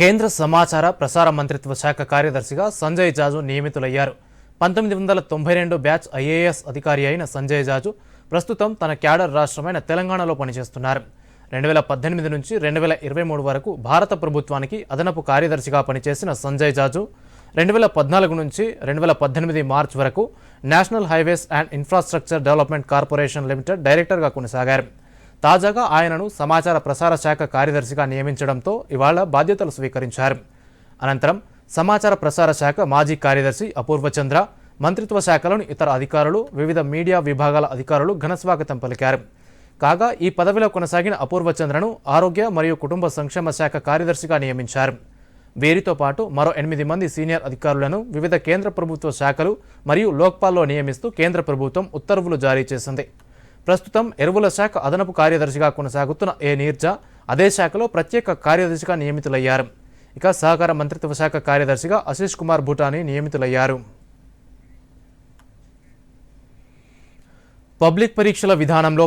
కేంద్ర సమాచార ప్రసార మంత్రిత్వ శాఖ కార్యదర్శిగా సంజయ్ జాజు నియమితులయ్యారు. పంతొమ్మిది వందల తొంభై రెండు బ్యాచ్ ఐఏఎస్ అధికారి అయిన సంజయ్ జాజు ప్రస్తుతం తన క్యాడర్ రాష్ట్రమైన తెలంగాణలో పనిచేస్తున్నారు. రెండు వేల పద్దెనిమిది నుంచి రెండు వేల ఇరవై మూడు వరకు భారత ప్రభుత్వానికి అదనపు కార్యదర్శిగా పనిచేసిన సంజయ్ జాజు రెండు వేల పద్నాలుగు నుంచి రెండు వేల పద్దెనిమిది మార్చ్ వరకు National Highways and Infrastructure Development Corporation Limited డైరెక్టర్గా కొనసాగారు. తాజాగా ఆయనను సమాచార ప్రసార శాఖ కార్యదర్శిగా నియమించడంతో ఇవాళ బాధ్యతలు స్వీకరించారు. అనంతరం సమాచార ప్రసార శాఖ మాజీ కార్యదర్శి అపూర్వ చంద్ర మంత్రిత్వ శాఖలోని ఇతర అధికారులు వివిధ మీడియా విభాగాల అధికారులు ఘనస్వాగతం పలికారు. కాగా ఈ పదవిలో కొనసాగిన అపూర్వ చంద్రను ఆరోగ్య మరియు కుటుంబ సంక్షేమ శాఖ కార్యదర్శిగా నియమించారు. వీరితో పాటు మరో ఎనిమిది మంది సీనియర్ అధికారులను వివిధ కేంద్ర ప్రభుత్వ శాఖలు మరియు లోక్పాల్లో నియమిస్తూ కేంద్ర ప్రభుత్వం ఉత్తర్వులు జారీ చేసింది. ప్రస్తుతం ఎరువుల శాఖ అదనపు కార్యదర్శిగా కొనసాగుతున్న ఏ నీర్జా అదే శాఖలో ప్రత్యేక కార్యదర్శిగా నియమితులయ్యారు. ఇక సహకార మంత్రిత్వ శాఖ కార్యదర్శిగా అశీష్ కుమార్ భూటాని నియమితులయ్యారు. పబ్లిక్ పరీక్షల విధానంలో